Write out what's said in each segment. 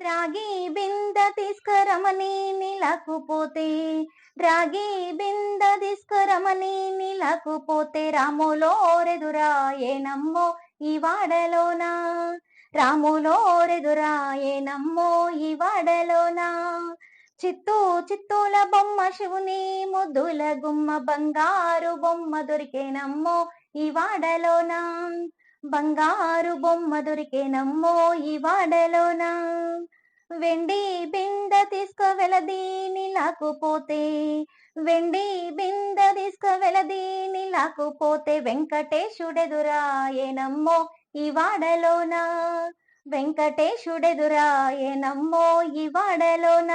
రాగి బింద తీసుకురమని నీలకుపోతే రాగి బింద తీసుకురమని నీలకుపోతే రాములోరెదురాయేనమ్మో ఈ వాడలోనా? వాడలోన రాములోరెదురాయేనమ్మో ఈ వాడలోనా? చిత్తూ చిత్తూల బొమ్మ శివుని ముద్దుల గుమ్మ బంగారు బొమ్మ దొరికేనమ్మో ఈ వాడలోనా? బంగారు బొమ్మ దొరికేనమ్మో ఈ వాడలోనా? వెండి బింద తీసుకో వెలదీని లాక్కుపోతే వెండి బింద తీసుకో వెలదీని లాకుపోతే వెంకటేశుడెదురాయేనమ్మో ఈ వాడలోన. వెంకటేశుడెదురాయేనమ్మో ఈ వాడలోన.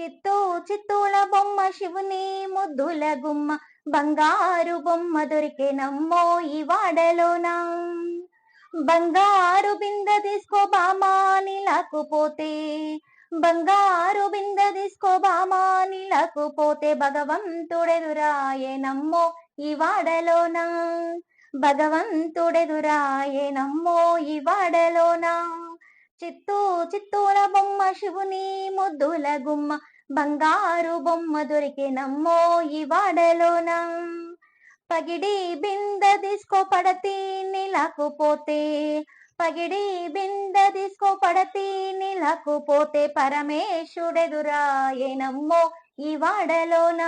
చిత్తూ చిత్తూల బొమ్మ శివుని ముద్దుల గుమ్మ బంగారు బొమ్మ దొరికేనమ్మో ఈ వాడలోనా. బంగారు బింద తీసుకో బామా లాకుపోతే బంగారు బింద తీసుకో బామాని లాకుపోతే భగవంతుడెదురాయేనమ్మో ఈ వాడలోన. భగవంతుడెదురాయేనమ్మో ఈ వాడలోన. చిత్తూ చిత్తూల బొమ్మ శివుని ముద్దుల గుమ్మ. బంగారు బొమ్మ దొరికేనమ్మో ఈ వాడలోనా. పగిడి బింద తీసుకో పడతి నీలకుపోతే పగిడి బింద తీసుకో పడతి నీలకుపోతే పరమేశుడెదురాయేనమ్మో ఈ వాడలోన.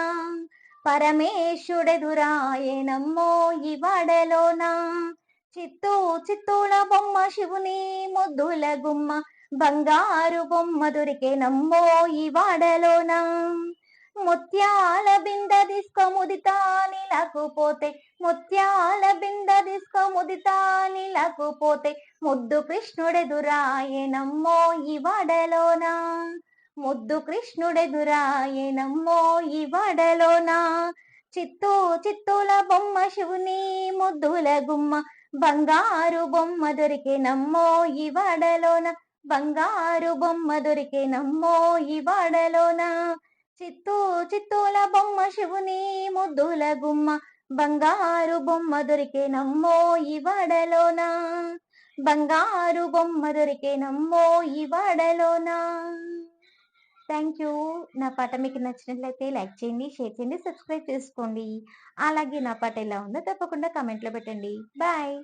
పరమేశుడెదురాయేనమ్మో ఈ వాడలోన. చిత్తూ చిత్తూల బొమ్మ శివుని ముద్దుల గుమ్మ. బంగారు బొమ్మ దొరికేనమ్మో ఈ వాడలోనా. ముత్యాల బింద తీసుకో ముదితా నీలకుపోతే ముత్యాల బింద తీసుకో ముదితా నీలకుపోతే ముద్దు కృష్ణుడెదురాయనమ్మో ఈ వడలోనా. ముద్దు కృష్ణుడెదురాయనమ్మో ఈ వడలోనా. చిత్తూ చిత్తూల బొమ్మ శివుని ముద్దుల గుమ్మ బంగారు బొమ్మ దొరికినమ్మో ఈ వడలోన. బంగారు బొమ్మ దొరికినమ్మో ఈ వడలోనా. చిత్తూ చిత్తూల బొమ్మ శివుని ముద్దుల గుమ్మ బంగారు బొమ్మ దొరికేనమ్మో ఈ వాడలోన. బంగారు బొమ్మ దొరికేనమ్మో ఈ వాడలోన. Thank you. నా పాట మీకు నచ్చినట్లయితే లైక్ చేయండి షేర్ చేయండి సబ్స్క్రైబ్ చేసుకోండి. అలాగే నా పాట ఎలా ఉందో తప్పకుండా కామెంట్లో పెట్టండి. బాయ్.